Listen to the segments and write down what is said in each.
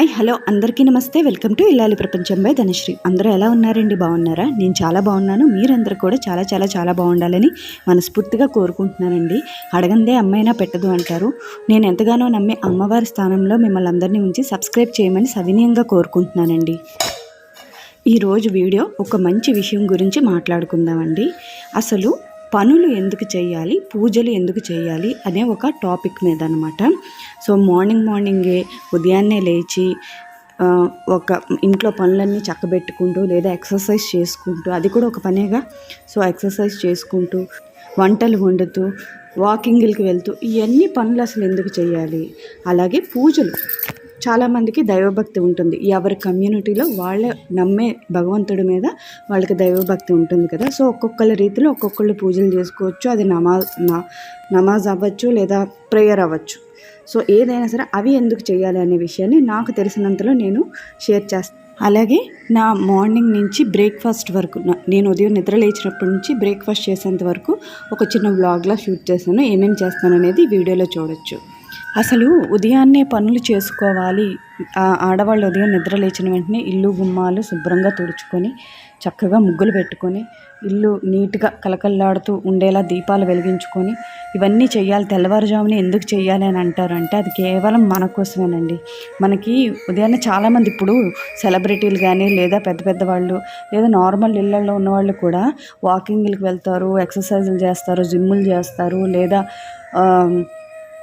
Hi hello అందరికీ నమస్తే. Welcome to ఇల్లాలి ప్రపంచం బై ధనశ్రీ. అందరూ ఎలా ఉన్నారండి? బాగున్నారా? నేను చాలా బాగున్నాను. మీరందరూ కూడా చాలా చాలా చాలా బాగుండాలని మనస్ఫూర్తిగా కోరుకుంటున్నానండి. అడగందే అమ్మైనా పెట్టదు అంటారు. నేను ఎంతగానో నమ్మే అమ్మవారి స్థానంలో మిమ్మల్ని అందరినీ ఉంచి సబ్స్క్రైబ్ చేయమని సవినీయంగా కోరుకుంటున్నానండి. ఈరోజు వీడియో ఒక మంచి విషయం గురించి మాట్లాడుకుందామండి. అసలు పనులు ఎందుకు చేయాలి? పూజలు ఎందుకు చేయాలి? అనే ఒక టాపిక్ మీద అనమాట సో మార్నింగ్ మార్నింగే ఉదయాన్నే లేచి ఒక ఇంట్లో పనులన్నీ చక్కబెట్టుకుంటూ లేదా ఎక్సర్సైజ్ చేసుకుంటూ అది కూడా ఒక పనేగా? సో ఎక్సర్సైజ్ చేసుకుంటూ వంటలు వండుతూ వాకింగ్లకి వెళ్తూ ఇవన్నీ పనులు అసలు ఎందుకు చేయాలి? అలాగే పూజలు. చాలామందికి దైవభక్తి ఉంటుంది. ఎవరి కమ్యూనిటీలో వాళ్ళ నమ్మే భగవంతుడి మీద వాళ్ళకి దైవభక్తి ఉంటుంది కదా. సో ఒక్కొక్కళ్ళ రీతిలో ఒక్కొక్కళ్ళు పూజలు చేసుకోవచ్చు. అది నమాజ్ నా- నమాజ్ అవ్వచ్చు లేదా ప్రేయర్ అవ్వచ్చు. సో ఏదైనా సరే అవి ఎందుకు చేయాలి అనే విషయాన్ని నాకు తెలిసినంతలో నేను షేర్ చేస్తాను అలాగే నా మార్నింగ్ నుంచి బ్రేక్ఫాస్ట్ వరకు నేను ఉదయం నిద్ర లేచినప్పటి నుంచి బ్రేక్ఫాస్ట్ చేసేంత వరకు ఒక చిన్న వ్లాగ్లా షూట్ చేశాను. ఏమేమి చేస్తాను అనేది వీడియోలో చూడొచ్చు. అసలు ఉదయాన్నే పనులు చేసుకోవాలి. ఆడవాళ్ళు ఉదయం నిద్ర లేచిన వెంటనే ఇల్లు గుమ్మాలు శుభ్రంగా తుడుచుకొని చక్కగా ముగ్గులు పెట్టుకొని ఇల్లు నీట్గా కలకల్లాడుతూ ఉండేలా దీపాలు వెలిగించుకొని ఇవన్నీ చేయాలి తెల్లవారుజామున ఎందుకు చేయాలి అని అంటారంటే అది కేవలం మన కోసమేనండి. మనకి ఉదయాన్నే చాలామంది ఇప్పుడు సెలబ్రిటీలు కానీ లేదా పెద్ద పెద్ద వాళ్ళు లేదా నార్మల్ ఇళ్ళలో ఉన్న వాళ్ళు కూడా వాకింగ్లకు వెళ్తారు ఎక్సర్సైజులు చేస్తారు జిమ్ములు చేస్తారు లేదా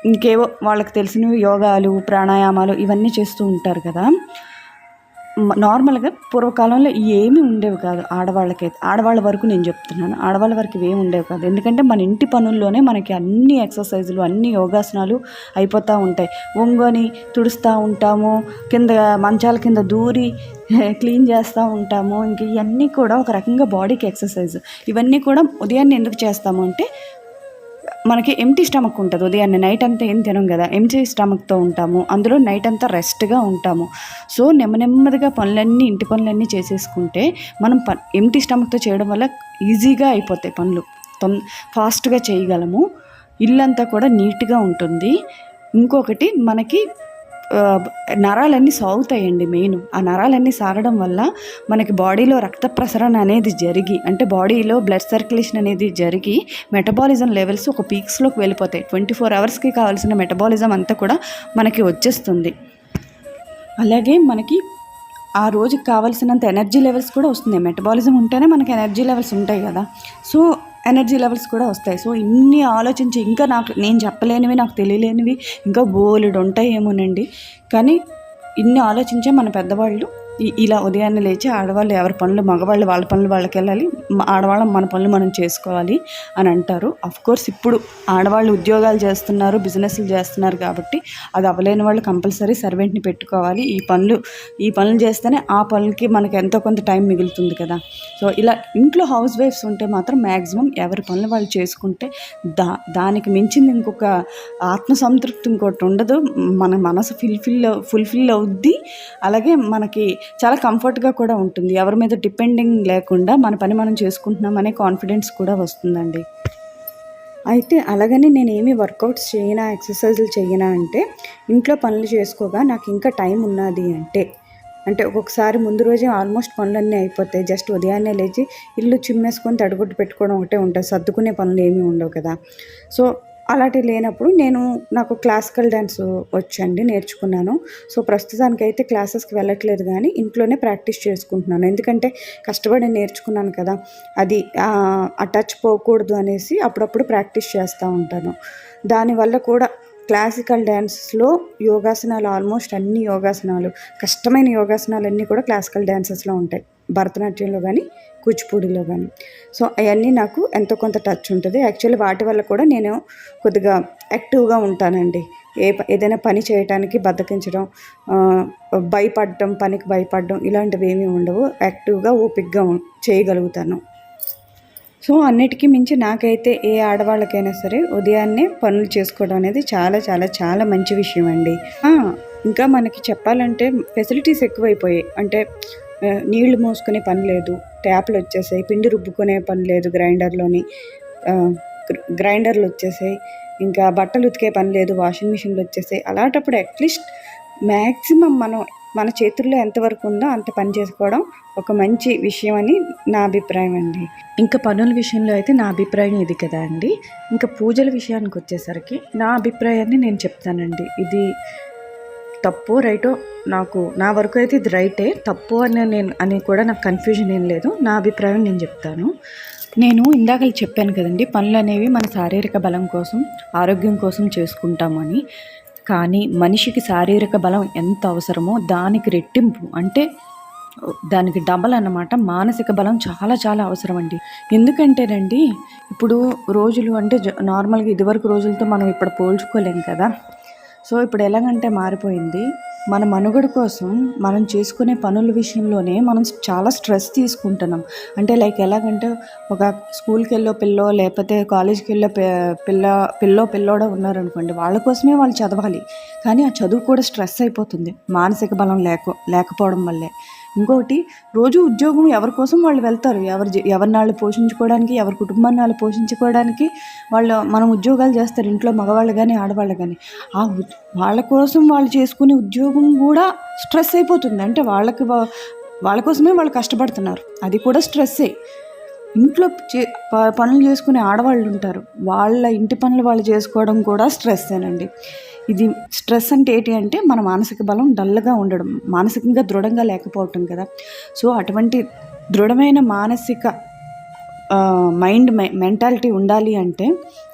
ఇంకేవో వాళ్ళకి తెలిసినవి యోగాలు ప్రాణాయామాలు ఇవన్నీ చేస్తూ ఉంటారు కదా. నార్మల్గా పూర్వకాలంలో ఏమీ ఉండేవి కాదు ఆడవాళ్ళకైతే. ఆడవాళ్ళ వరకు నేను చెప్తున్నాను. ఆడవాళ్ళ వరకు ఇవేమి ఉండేవి కాదు. ఎందుకంటే మన ఇంటి పనుల్లోనే మనకి అన్ని ఎక్సర్సైజులు అన్ని యోగాసనాలు అయిపోతూ ఉంటాయి. ఒంగొని తుడుస్తూ ఉంటాము కింద మంచాల కింద దూరి క్లీన్ చేస్తూ ఉంటాము. ఇంక ఇవన్నీ కూడా ఒక రకంగా బాడీకి ఎక్సర్సైజ్. ఇవన్నీ కూడా ఉదయాన్నే ఎందుకు చేస్తాము అంటే మనకి ఎంటీ స్టమక్ ఉంటుంది. ఉదయాన్నే నైట్ అంతా ఏం తినం కదా ఎంటీ స్టమక్తో ఉంటాము. అందులో నైట్ అంతా రెస్ట్గా ఉంటాము. సో నెమ్మ నెమ్మదిగా పనులన్నీ ఇంటి పనులన్నీ చేసేసుకుంటే మనం ప ఎంటీ స్టమక్తో చేయడం వల్ల ఈజీగా అయిపోతాయి పనులు. తొం ఫాస్ట్గా చేయగలము. ఇల్లంతా కూడా నీట్గా ఉంటుంది. ఇంకొకటి మనకి నరాలన్నీ సాగుతాయండి మెయిన్. ఆ నరాలన్నీ సాగడం వల్ల మనకి బాడీలో రక్త ప్రసరణ అనేది జరిగి అంటే బాడీలో బ్లడ్ సర్క్యులేషన్ అనేది జరిగి మెటబాలిజం లెవెల్స్ ఒక పీక్స్లోకి వెళ్ళిపోతాయి. ట్వంటీ ఫోర్ అవర్స్కి కావాల్సిన మెటబాలిజం అంతా కూడా మనకి వచ్చేస్తుంది. అలాగే మనకి ఆ రోజుకి కావాల్సినంత ఎనర్జీ లెవెల్స్ కూడా వస్తుంది మెటబాలిజం ఉంటేనే మనకి ఎనర్జీ లెవెల్స్ ఉంటాయి కదా. సో ఎనర్జీ లెవెల్స్ కూడా వస్తాయి. సో ఇన్ని ఆలోచించి ఇంకా నాకు నేను చెప్పలేనివి నాకు తెలియలేనివి ఇంకా బోలెడు ఉంటాయేమోనండి కానీ ఇన్ని ఆలోచించే మన పెద్దవాళ్ళు ఇలా ఉదయాన్నే లేచి ఆడవాళ్ళు ఎవరి పనులు మగవాళ్ళు వాళ్ళ పనులు వాళ్ళకి వెళ్ళాలి ఆడవాళ్ళం మన పనులు మనం చేసుకోవాలి అని అంటారు. కోర్స్ ఇప్పుడు ఆడవాళ్ళు ఉద్యోగాలు చేస్తున్నారు బిజినెస్లు చేస్తున్నారు కాబట్టి అది అవ్వలేని వాళ్ళు కంపల్సరీ సర్వెంట్ని పెట్టుకోవాలి. ఈ పనులు ఈ పనులు చేస్తేనే ఆ పనులకి మనకి ఎంతో కొంత టైం మిగులుతుంది కదా. సో ఇలా ఇంట్లో హౌస్ వైఫ్స్ ఉంటే మాత్రం మ్యాక్సిమం ఎవరి పనులు వాళ్ళు చేసుకుంటే దా దానికి మించింది ఇంకొక ఆత్మసంతృప్తి ఇంకోటి ఉండదు. మన మనసు ఫిల్ఫిల్ ఫుల్ఫిల్ అవుద్ది. అలాగే మనకి చాలా కంఫర్ట్గా కూడా ఉంటుంది. ఎవరి మీద డిపెండింగ్ లేకుండా మన పని మనం చేసుకుంటున్నామనే కాన్ఫిడెన్స్ కూడా వస్తుందండి. అయితే అలాగని నేను ఏమి వర్కౌట్స్ చేయనా ఎక్సర్సైజులు చేయనా అంటే ఇంట్లో పనులు చేసుకోగా నాకు ఇంకా టైం ఉన్నది అంటే అంటే ఒక్కొక్కసారి ముందు రోజే ఆల్మోస్ట్ పనులన్నీ అయిపోతాయి. జస్ట్ ఉదయాన్నే లేచి ఇల్లు చిమ్మేసుకొని తడిగుడ్డు పెట్టుకోవడం ఒకటే ఉంటుంది. సర్దుకునే పనులు ఏమీ ఉండవు కదా. సో అలాంటివి లేనప్పుడు నేను నాకు క్లాసికల్ డ్యాన్స్ వచ్చండి నేర్చుకున్నాను. సో ప్రస్తుతానికి అయితే క్లాసెస్కి వెళ్ళట్లేదు కానీ ఇంట్లోనే ప్రాక్టీస్ చేసుకుంటున్నాను. ఎందుకంటే కష్టపడి నేర్చుకున్నాను కదా అది అటాచ్ ఆ టచ్ పోకూడదు అనేసి అప్పుడప్పుడు ప్రాక్టీస్ చేస్తూ ఉంటాను. దానివల్ల కూడా క్లాసికల్ డ్యాన్సెస్లో యోగాసనాలు ఆల్మోస్ట్ అన్ని యోగాసనాలు కష్టమైన యోగాసనాలు అన్నీ కూడా క్లాసికల్ డ్యాన్సెస్లో ఉంటాయి. భరతనాట్యంలో కానీ కూచిపూడిలో కానీ. సో అవన్నీ నాకు ఎంతో కొంత టచ్ ఉంటుంది. యాక్చువల్లీ వాటి వల్ల కూడా నేను కొద్దిగా యాక్టివ్గా ఉంటానండి. ఏ ప- ఏదైనా పని చేయటానికి బద్దకించడం ఆ, భయపడటం పనికి భయపడడం ఇలాంటివి ఏమీ ఉండవు. యాక్టివ్గా ఓపిక్గా చేయగలుగుతాను. సో అన్నిటికీ మించి నాకైతే ఏ ఆడవాళ్ళకైనా సరే ఉదయాన్నే పనులు చేసుకోవడం అనేది చాలా చాలా చాలా మంచి విషయం అండి. ఇంకా మనకి చెప్పాలంటే ఫెసిలిటీస్ ఎక్కువైపోయాయి. అంటే నీళ్ళు మోసుకునే పని లేదు. ట్యాప్లు వచ్చేసాయి. పిండి రుబ్బుకునే పని లేదు గ్రైండర్లోని. గ్రైండర్లు వచ్చేసాయి. ఇంకా బట్టలు ఉతికే పని లేదు వాషింగ్ మిషన్లు వచ్చేసాయి. అలాంటప్పుడు అట్లీస్ట్ మ్యాక్సిమం మనం మన చేతుల్లో ఎంతవరకు ఉందో అంత పని చేసుకోవడం ఒక మంచి విషయం అని నా అభిప్రాయం అండి. ఇంకా పనుల విషయంలో అయితే నా అభిప్రాయం ఇది కదా అండి. ఇంకా పూజల విషయానికి వచ్చేసరికి నా అభిప్రాయాన్ని నేను చెప్తానండి. ఇది తప్పు రైటో నాకు నా వరకు అయితే ఇది రైటే. తప్పు అని నేను అని కూడా నాకు కన్ఫ్యూజన్ ఏం లేదు. నా అభిప్రాయం నేను చెప్తాను. నేను ఇందాక చెప్పాను కదండి పనులు అనేవి మన శారీరక బలం కోసం ఆరోగ్యం కోసం చేసుకుంటామని. కానీ మనిషికి శారీరక బలం ఎంత అవసరమో దానికి రెట్టింపు అంటే దానికి డబల్ అన్నమాట. మానసిక బలం చాలా చాలా అవసరం అండి. ఎందుకంటేనండి ఇప్పుడు రోజులు అంటే జ- నార్మల్గా ఇదివరకు రోజులతో మనం ఇప్పుడు పోల్చుకోలేం కదా. సో ఇప్పుడు ఎలాగంటే మారిపోయింది. మన మనుగడ కోసం మనం చేసుకునే పనుల విషయంలోనే మనం చాలా స్ట్రెస్ తీసుకుంటున్నాం. అంటే లైక్ ఎలాగంటే ఒక స్కూల్కి వెళ్ళో పిల్లో లేకపోతే కాలేజ్కి వెళ్ళో పిల్ల పిల్లో పిల్లోడో ఉన్నారనుకోండి వాళ్ళ కోసమే వాళ్ళు చదవాలి. కానీ ఆ చదువు కూడా స్ట్రెస్ అయిపోతుంది. మానసిక బలం లేక లేకపోవడం వల్లే. ఇంకొకటి రోజు ఉద్యోగం ఎవరి కోసం వాళ్ళు వెళ్తారు? ఎవరి ఎవరి నాళ్ళు పోషించుకోవడానికి ఎవరి కుటుంబాన్ని వాళ్ళు పోషించుకోవడానికి వాళ్ళు మనం ఉద్యోగాలు చేస్తారు ఇంట్లో మగవాళ్ళు కానీ ఆడవాళ్ళు కానీ ఆ వాళ్ళ కోసం వాళ్ళు చేసుకునే ఉద్యోగం కూడా స్ట్రెస్ అయిపోతుంది. అంటే వాళ్ళకి వాళ్ళ కోసమే వాళ్ళు కష్టపడుతున్నారు. అది కూడా స్ట్రెస్సే. ఇంట్లో చే ప- పనులు చేసుకునే ఆడవాళ్ళు ఉంటారు. వాళ్ళ ఇంటి పనులు వాళ్ళు చేసుకోవడం కూడా స్ట్రెస్సేనండి. ఇది స్ట్రెస్ అంటే ఏంటి అంటే మన మానసిక బలం డల్గా ఉండడం మానసికంగా దృఢంగా లేకపోవటం కదా. సో అటువంటి దృఢమైన మానసిక మైండ్ మె మెంటాలిటీ ఉండాలి అంటే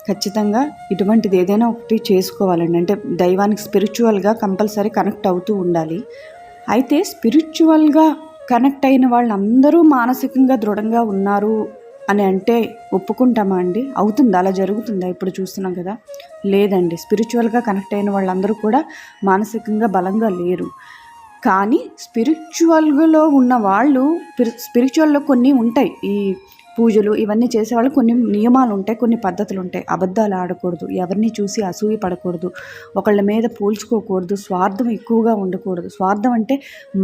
ఖచ్చితంగా ఇటువంటిది ఏదైనా ఒకటి చేసుకోవాలండి. అంటే దైవానికి స్పిరిచువల్గా కంపల్సరీ కనెక్ట్ అవుతూ ఉండాలి. అయితే స్పిరిచువల్గా కనెక్ట్ అయిన వాళ్ళందరూ మానసికంగా దృఢంగా ఉన్నారు అని అంటే ఒప్పుకుంటామా అండి? అవుతుందా? అలా జరుగుతుందా? ఇప్పుడు చూస్తున్నాం కదా. లేదండి. స్పిరిచువల్గా కనెక్ట్ అయిన వాళ్ళందరూ కూడా మానసికంగా బలంగా లేరు. కానీ స్పిరిచువల్లో ఉన్న వాళ్ళు స్పిరిచువల్లో కొన్ని ఉంటాయి. ఈ పూజలు ఇవన్నీ చేసేవాళ్ళు కొన్ని నియమాలు ఉంటాయి కొన్ని పద్ధతులు ఉంటాయి అబద్ధాలు ఆడకూడదు ఎవరిని చూసి అసూయ పడకూడదు ఒకళ్ళ మీద పోల్చుకోకూడదు స్వార్థం ఎక్కువగా ఉండకూడదు. స్వార్థం అంటే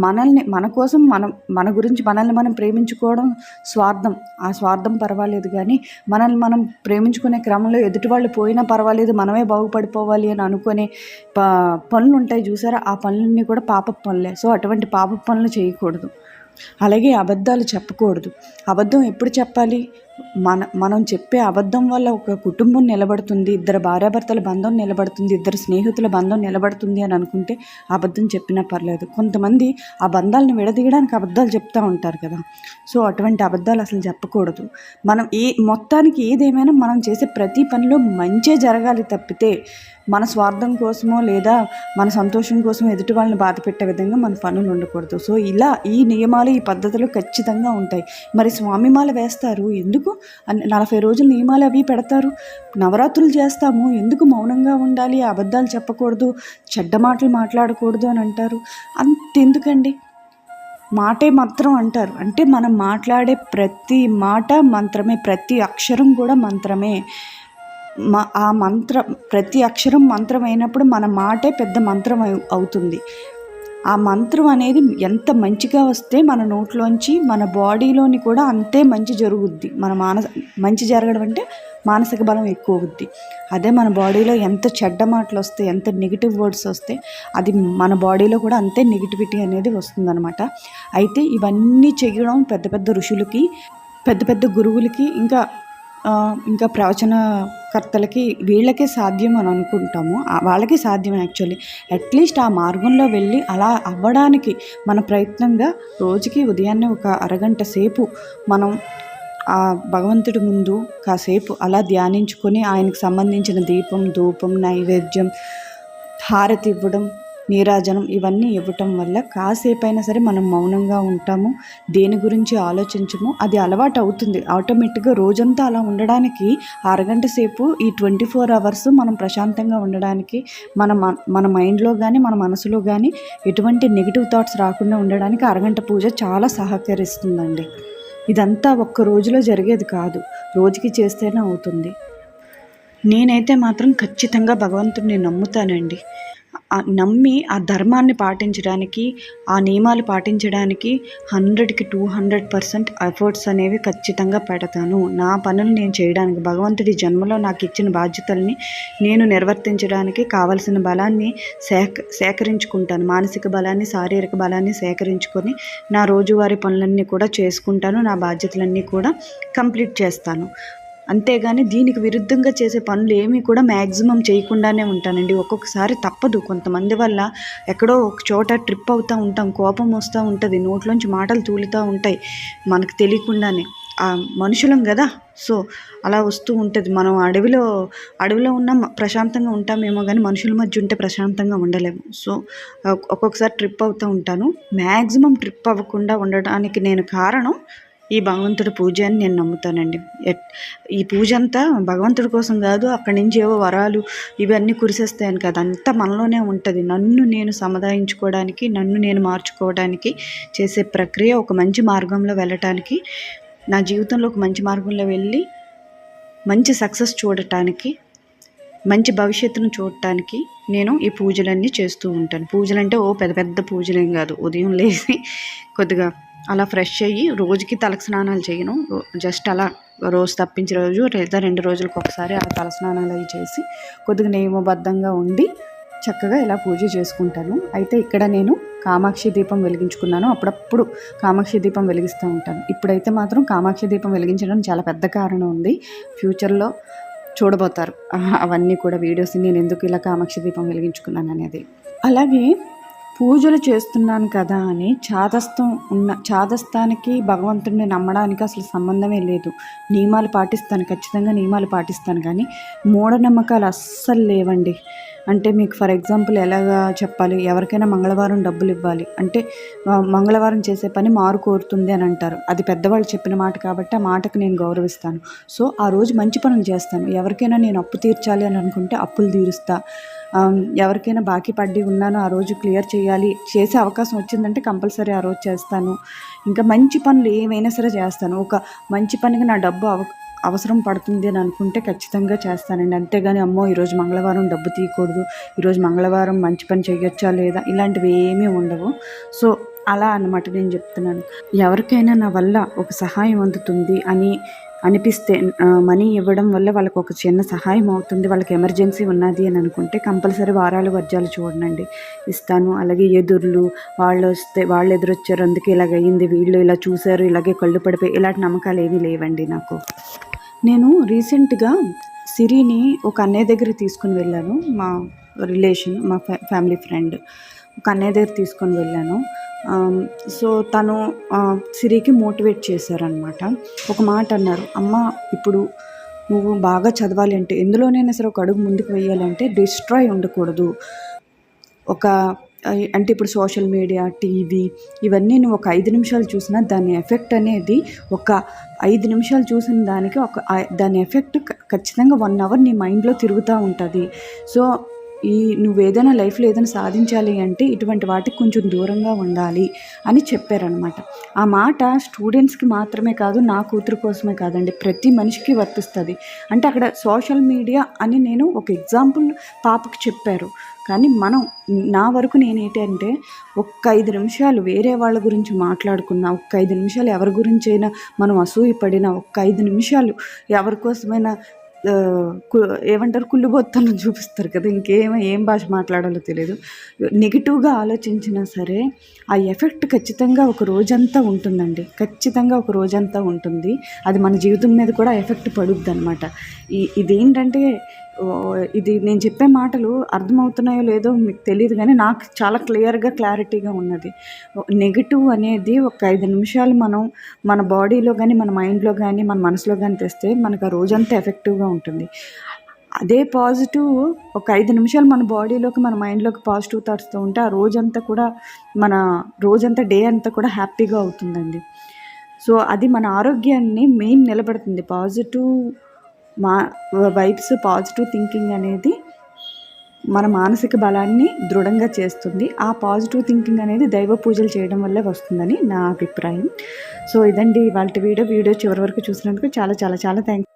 మనల్ని మన కోసం మనం మన గురించి మనల్ని మనం ప్రేమించుకోవడం స్వార్థం. ఆ స్వార్థం పర్వాలేదు కానీ మనల్ని మనం ప్రేమించుకునే క్రమంలో ఎదుటి వాళ్ళు పోయినా పర్వాలేదు మనమే బాగుపడిపోవాలి అని అనుకునే ప పనులు ఉంటాయి చూసారా? ఆ పనులన్నీ కూడా పాప పనులే. సో అటువంటి పాప పనులు చేయకూడదు. అలాగే అబద్ధాలు చెప్పకూడదు. అబద్ధం ఎప్పుడు చెప్పాలి? మన మనం చెప్పే అబద్ధం వల్ల ఒక కుటుంబం నిలబడుతుంది ఇద్దరు భార్యాభర్తల బంధం నిలబడుతుంది ఇద్దరు స్నేహితుల బంధం నిలబడుతుంది అని అనుకుంటే అబద్ధం చెప్పినా పర్లేదు. కొంతమంది ఆ బంధాలను విడదీయడానికి అబద్ధాలు చెప్తూ ఉంటారు కదా. సో అటువంటి అబద్ధాలు అసలు చెప్పకూడదు. మనం ఏ మొత్తానికి ఏదేమైనా మనం చేసే ప్రతి పనిలో మంచే జరగాలి తప్పితే మన స్వార్థం కోసమో లేదా మన సంతోషం కోసం ఎదుటి వాళ్ళని బాధ పెట్టే విధంగా మన పనులు ఉండకూడదు. సో ఇలా ఈ నియమాలు ఈ పద్ధతులు ఖచ్చితంగా ఉంటాయి. మరి స్వామిమాల వేస్తారు. ఎందుకు ఎందుకు? నలభై రోజులు నియమాలు అవి పెడతారు. నవరాత్రులు చేస్తాము. ఎందుకు మౌనంగా ఉండాలి? అబద్ధాలు చెప్పకూడదు. చెడ్డ మాటలు మాట్లాడకూడదు అని అంటారు. అంతెందుకండి? మాటే మంత్రం అంటారు. అంటే మనం మాట్లాడే ప్రతి మాట మంత్రమే. ప్రతి అక్షరం కూడా మంత్రమే. మా ఆ మంత్ర ప్రతి అక్షరం మంత్రం అయినప్పుడు మన మాటే పెద్ద మంత్రం అవు- అవుతుంది. ఆ మంత్రం అనేది ఎంత మంచిగా వస్తే మన నోట్లోంచి మన బాడీలోని కూడా అంతే మంచి జరుగుద్ది. మన మానస మంచి జరగడం అంటే మానసిక బలం ఎక్కువ అవుద్ది అదే మన బాడీలో ఎంత చెడ్డ మాటలు వస్తే ఎంత నెగిటివ్ వర్డ్స్ వస్తే అది మన బాడీలో కూడా అంతే నెగిటివిటీ అనేది వస్తుందన్నమాట. అయితే ఇవన్నీ చేయడం పెద్ద పెద్ద ఋషులకి పెద్ద పెద్ద గురువులకి ఇంకా ఇంకా ప్రవచనకర్తలకి వీళ్ళకే సాధ్యం అని అనుకుంటాము. వాళ్ళకి సాధ్యం యాక్చువల్లీ అట్లీస్ట్ ఆ మార్గంలో వెళ్ళి అలా అవ్వడానికి మన ప్రయత్నంగా రోజుకి ఉదయాన్నే ఒక అరగంట సేపు మనం ఆ భగవంతుడి ముందు కాసేపు అలా ధ్యానించుకొని ఆయనకు సంబంధించిన దీపం ధూపం నైవేద్యం హారతి ఇవ్వడం నీరాజనం ఇవన్నీ ఇవ్వటం వల్ల కాసేపైనా సరే మనం మౌనంగా ఉంటాము దేని గురించి ఆలోచించము అది అలవాటు అవుతుంది. ఆటోమేటిక్గా రోజంతా అలా ఉండడానికి అరగంట సేపు ఈ ట్వంటీ ఫోర్ అవర్స్ మనం ప్రశాంతంగా ఉండడానికి మన మ- మన మైండ్లో కానీ మన మనసులో కానీ ఎటువంటి నెగిటివ్ థాట్స్ రాకుండా ఉండడానికి అరగంట పూజ చాలా సహకరిస్తుందండి. ఇదంతా ఒక్క రోజులో జరిగేది కాదు రోజుకి చేస్తేనే అవుతుంది. నేనైతే మాత్రం ఖచ్చితంగా భగవంతుడిని నమ్ముతానండి. నమ్మి ఆ ధర్మాన్ని పాటించడానికి ఆ నియమాలు పాటించడానికి హండ్రెడ్కి టూ హండ్రెడ్ పర్సెంట్ ఎఫర్ట్స్ అనేవి ఖచ్చితంగా పెడతాను. నా పనులు నేను చేయడానికి భగవంతుడి జన్మలో నాకు ఇచ్చిన బాధ్యతల్ని నేను నిర్వర్తించడానికి కావలసిన బలాన్ని సేక సేకరించుకుంటాను. మానసిక బలాన్ని శారీరక బలాన్ని సేకరించుకొని నా రోజువారీ పనులన్నీ కూడా చేసుకుంటాను. నా బాధ్యతలన్నీ కూడా కంప్లీట్ చేస్తాను. అంతేగాని దీనికి విరుద్ధంగా చేసే పనులు ఏమీ కూడా మ్యాక్సిమం చేయకుండానే ఉంటానండి. ఒక్కొక్కసారి తప్పదు. కొంతమంది వల్ల ఎక్కడో ఒక చోట ట్రిప్ అవుతూ ఉంటాం కోపం వస్తూ ఉంటుంది నోట్లోంచి మాటలు తూలుతూ ఉంటాయి మనకు తెలియకుండానే. ఆ మనుషులం కదా. సో అలా వస్తూ ఉంటుంది. మనం అడవిలో అడవిలో ఉన్న ప్రశాంతంగా ఉంటామేమో కానీ మనుషుల మధ్య ఉంటే ప్రశాంతంగా ఉండలేము. సో ఒక్కొక్కసారి ట్రిప్ అవుతూ ఉంటాను. మ్యాక్సిమం ట్రిప్ అవ్వకుండా ఉండడానికి నేను కారణం ఈ భగవంతుడి పూజ అని నేను నమ్ముతానండి. ఎట్- ఈ పూజ అంతా భగవంతుడి కోసం కాదు అక్కడి నుంచి ఏవో వరాలు ఇవన్నీ కురిసేస్తాయని కాదు. అంతా మనలోనే ఉంటుంది. నన్ను నేను సముదాయించుకోవడానికి నన్ను నేను మార్చుకోవడానికి చేసే ప్రక్రియ ఒక మంచి మార్గంలో వెళ్ళటానికి నా జీవితంలో ఒక మంచి మార్గంలో వెళ్ళి మంచి సక్సెస్ చూడటానికి మంచి భవిష్యత్తును చూడటానికి నేను ఈ పూజలన్నీ చేస్తూ ఉంటాను. పూజలు అంటే ఓ పెద్ద పెద్ద పూజలేం కాదు. ఉదయం లేచి కొద్దిగా అలా ఫ్రెష్ అయ్యి రోజుకి తలకు స్నానాలు చేయను. రో- జస్ట్ అలా రోజు తప్పించి రోజు లేదా రెండు రోజులకు ఒకసారి ఆ తల స్నానాలు అవి చేసి కొద్దిగా నియమబద్ధంగా ఉండి చక్కగా ఇలా పూజ చేసుకుంటాను. అయితే ఇక్కడ నేను కామాక్షి దీపం వెలిగించుకున్నాను. అప్పుడప్పుడు కామాక్షి దీపం వెలిగిస్తూ ఉంటాను. ఇప్పుడైతే మాత్రం కామాక్షి దీపం వెలిగించడం చాలా పెద్ద కారణం ఉంది. ఫ్యూచర్లో చూడబోతారు. అవన్నీ కూడా వీడియోస్ నేను ఎందుకు ఇలా కామాక్షి దీపం వెలిగించుకున్నాను అనేది. అలాగే పూజలు చేస్తున్నాను కదా అని చాదస్తం ఉన్న చాదస్తానికి భగవంతుడిని నమ్మడానికి అసలు సంబంధమే లేదు. నియమాలు పాటిస్తాను ఖచ్చితంగా నియమాలు పాటిస్తాను కానీ మూఢనమ్మకాలు అస్సలు లేవండి. అంటే మీకు ఫర్ ఎగ్జాంపుల్ ఎలాగా చెప్పాలి? ఎవరికైనా మంగళవారం డబ్బులు ఇవ్వాలి. అంటే మంగళవారం చేసే పని మారు కోరుతుంది అని అంటారు. అది పెద్దవాళ్ళు చెప్పిన మాట కాబట్టి ఆ మాటకు నేను గౌరవిస్తాను. సో ఆ రోజు మంచి పనులు చేస్తాను. ఎవరికైనా నేను అప్పు తీర్చాలి అని అనుకుంటే అప్పులు తీరుస్తా. ఎవరికైనా బాకీ పడ్డి ఉన్నానో ఆ రోజు క్లియర్ చేయాలి. చేసే అవకాశం వచ్చిందంటే కంపల్సరీ ఆ రోజు చేస్తాను. ఇంకా మంచి పనులు ఏమైనా సరే చేస్తాను. ఒక మంచి పనికి నా డబ్బు అవ అవసరం పడుతుంది అని అనుకుంటే ఖచ్చితంగా చేస్తానండి. అంతేగాని అమ్మో ఈరోజు మంగళవారం డబ్బు తీయకూడదు ఈరోజు మంగళవారం మంచి పని చేయొచ్చా లేదా ఇలాంటివి ఏమీ ఉండవు. సో అలా అన్నమాట నేను చెప్తున్నాను. ఎవరికైనా నా వల్ల ఒక సహాయం అందుతుంది అని అనిపిస్తే మనీ ఇవ్వడం వల్ల వాళ్ళకి ఒక చిన్న సహాయం అవుతుంది వాళ్ళకి ఎమర్జెన్సీ ఉన్నది అని అనుకుంటే కంపల్సరీ వారాలు వర్జాలు చూడండి. ఇస్తాను. అలాగే ఎదురులు వాళ్ళు వస్తే వాళ్ళు ఎదురొచ్చారు అందుకే ఇలాగ అయ్యింది వీళ్ళు ఇలా చూశారు ఇలాగే కళ్ళు పడిపోయి ఇలాంటి నమ్మకాలు ఏమీ లేవండి నాకు. నేను రీసెంట్గా సిరిని ఒక అన్నయ్య దగ్గర తీసుకుని వెళ్ళాను. మా రిలేషన్ మా ఫ్యా ఫ్యామిలీ ఫ్రెండ్ ఒక అన్నయ్య దగ్గర తీసుకొని వెళ్ళాను. సో తను సిరికి మోటివేట్ చేశారనమాట ఒక మాట అన్నారు అమ్మ ఇప్పుడు నువ్వు బాగా చదవాలి అంటే ఎందులోనైనా సరే ఒక అడుగు ముందుకు వేయాలంటే డిస్ట్రాయ్ ఉండకూడదు. ఒక అంటే ఇప్పుడు సోషల్ మీడియా టీవీ ఇవన్నీ నువ్వు ఒక ఐదు నిమిషాలు చూసినా దాని ఎఫెక్ట్ అనేది ఒక ఐదు నిమిషాలు చూసిన దానికి ఒక దాని ఎఫెక్ట్ ఖచ్చితంగా వన్ అవర్ నీ మైండ్లో తిరుగుతూ ఉంటుంది. సో ఈ నువ్వు ఏదైనా లైఫ్లో ఏదైనా సాధించాలి అంటే ఇటువంటి వాటికి కొంచెం దూరంగా ఉండాలి అని చెప్పారనమాట ఆ మాట స్టూడెంట్స్కి మాత్రమే కాదు నా కూతురు కోసమే కాదండి ప్రతి మనిషికి వర్తిస్తుంది. అంటే అక్కడ సోషల్ మీడియా అని నేను ఒక ఎగ్జాంపుల్ పాపకు చెప్పారు. కానీ మనం నా వరకు నేను ఏంటంటే ఒక్క ఐదు నిమిషాలు వేరే వాళ్ళ గురించి మాట్లాడుకున్నా ఒక్క ఐదు నిమిషాలు ఎవరి గురించి అయినా మనం అసూయపడినా ఒక్క ఐదు నిమిషాలు ఎవరి కోసమైనా ఏమంటారు కుళ్ళుబొత్తలను చూపిస్తారు కదా ఇంకేం ఏం భాష మాట్లాడాలో తెలియదు నెగిటివ్గా ఆలోచించినా సరే ఆ ఎఫెక్ట్ ఖచ్చితంగా ఒక రోజంతా ఉంటుందండి. ఖచ్చితంగా ఒక రోజంతా ఉంటుంది. అది మన జీవితం మీద కూడా ఎఫెక్ట్ పడుద్ది అనమాట ఈ ఇదేంటంటే ఇది నేను చెప్పే మాటలు అర్థమవుతున్నాయో లేదో మీకు తెలియదు కానీ నాకు చాలా క్లియర్గా క్లారిటీగా ఉన్నది. నెగిటివ్ అనేది ఒక ఐదు నిమిషాలు మనం మన బాడీలో కానీ మన మైండ్లో కానీ మన మనసులో కానీ తెస్తే మనకు ఆ రోజంతా ఎఫెక్టివ్గా ఉంటుంది. అదే పాజిటివ్ ఒక ఐదు నిమిషాలు మన బాడీలోకి మన మైండ్లోకి పాజిటివ్ థాట్స్తో ఉంటే ఆ రోజంతా కూడా మన రోజంతా డే అంతా కూడా హ్యాపీగా అవుతుందండి. సో అది మన ఆరోగ్యాన్ని మెయిన్ నిలబెడుతుంది. పాజిటివ్ మా వైబ్స్ పాజిటివ్ థింకింగ్ అనేది మన మానసిక బలాన్ని దృఢంగా చేస్తుంది. ఆ పాజిటివ్ థింకింగ్ అనేది దైవ పూజలు చేయడం వల్లే వస్తుందని నా అభిప్రాయం. సో ఇదండి వాళ్ళ వీడియో. వీడియో చివరి వరకు చూసినందుకు చాలా చాలా చాలా థ్యాంక్స్